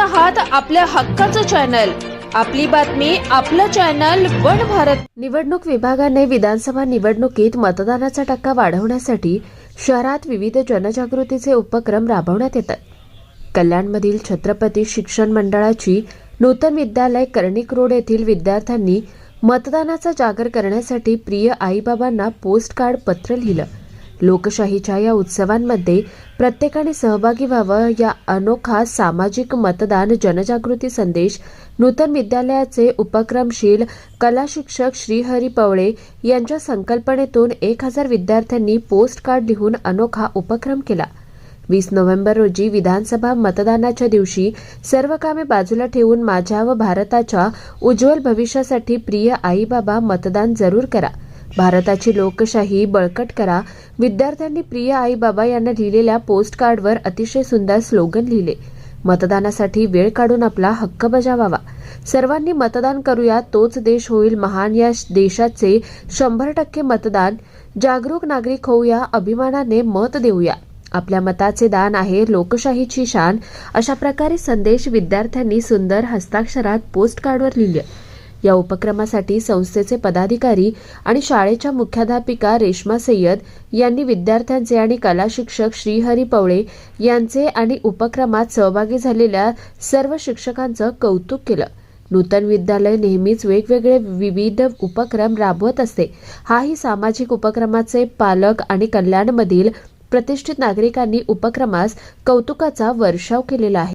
आहात आपल्या हक्काचं चॅनल. आपली बातमी आपलं चॅनल वन भारत. निवडणूक विभागाने विधानसभा निवडणुकीत मतदानाचा टक्का वाढवण्यासाठी शहरात विविध जनजागृतीचे उपक्रम राबवण्यात येतात. कल्याणमधील छत्रपती शिक्षण मंडळाची नूतन विद्यालय कर्णिक रोड येथील विद्यार्थ्यांनी मतदानाचा जागर करण्यासाठी प्रिय आईबाबांना पोस्ट कार्ड पत्र लिहिलं. लोकशाहीच्या या उत्सवांमध्ये प्रत्येकाने सहभागी व्हावं. या अनोखा सामाजिक मतदान जनजागृती संदेश नूतन विद्यालयाचे उपक्रमशील कला शिक्षक श्रीहरी पवळे यांच्या संकल्पनेतून एक हजार विद्यार्थ्यांनी पोस्ट कार्ड लिहून अनोखा उपक्रम केला. वीस नोव्हेंबर रोजी विधानसभा मतदानाच्या दिवशी सर्व कामे बाजूला ठेवून माझ्या व भारताच्या उज्ज्वल भविष्यासाठी प्रिय आईबाबा मतदान जरूर करा. भारताची लोकशाही बळकट करा. विद्यार्थ्यांनी प्रिय आई बाबा यांना लिहिलेल्या पोस्ट कार्डवर अतिशय सुंदर स्लोगन लिहिले. मतदानासाठी वेळ काढून आपला हक्क बजावावा. सर्वांनी मतदान करूया तोच देश होईल महान. या देशाचे शंभर टक्के मतदान जागरूक नागरिक होऊया अभिमानाने मत देऊया. आपल्या मताचे दान आहे लोकशाहीची शान. अशा प्रकारे संदेश विद्यार्थ्यांनी सुंदर हस्ताक्षरात पोस्ट कार्डवर लिहिले. या उपक्रमासाठी संस्थेचे पदाधिकारी आणि शाळेच्या मुख्याध्यापिका रेश्मा सय्यद यांनी विद्यार्थ्यांचे आणि कला शिक्षक श्रीहरी पवळे यांचे आणि उपक्रमात सहभागी झालेल्या सर्व शिक्षकांचं कौतुक केलं. नूतन विद्यालय नेहमीच वेगवेगळे विविध उपक्रम राबवत असते. हाही सामाजिक उपक्रमाचे पालक आणि कल्याणमधील प्रतिष्ठित नागरिकांनी उपक्रमास कौतुकाचा वर्षाव केलेला आहे.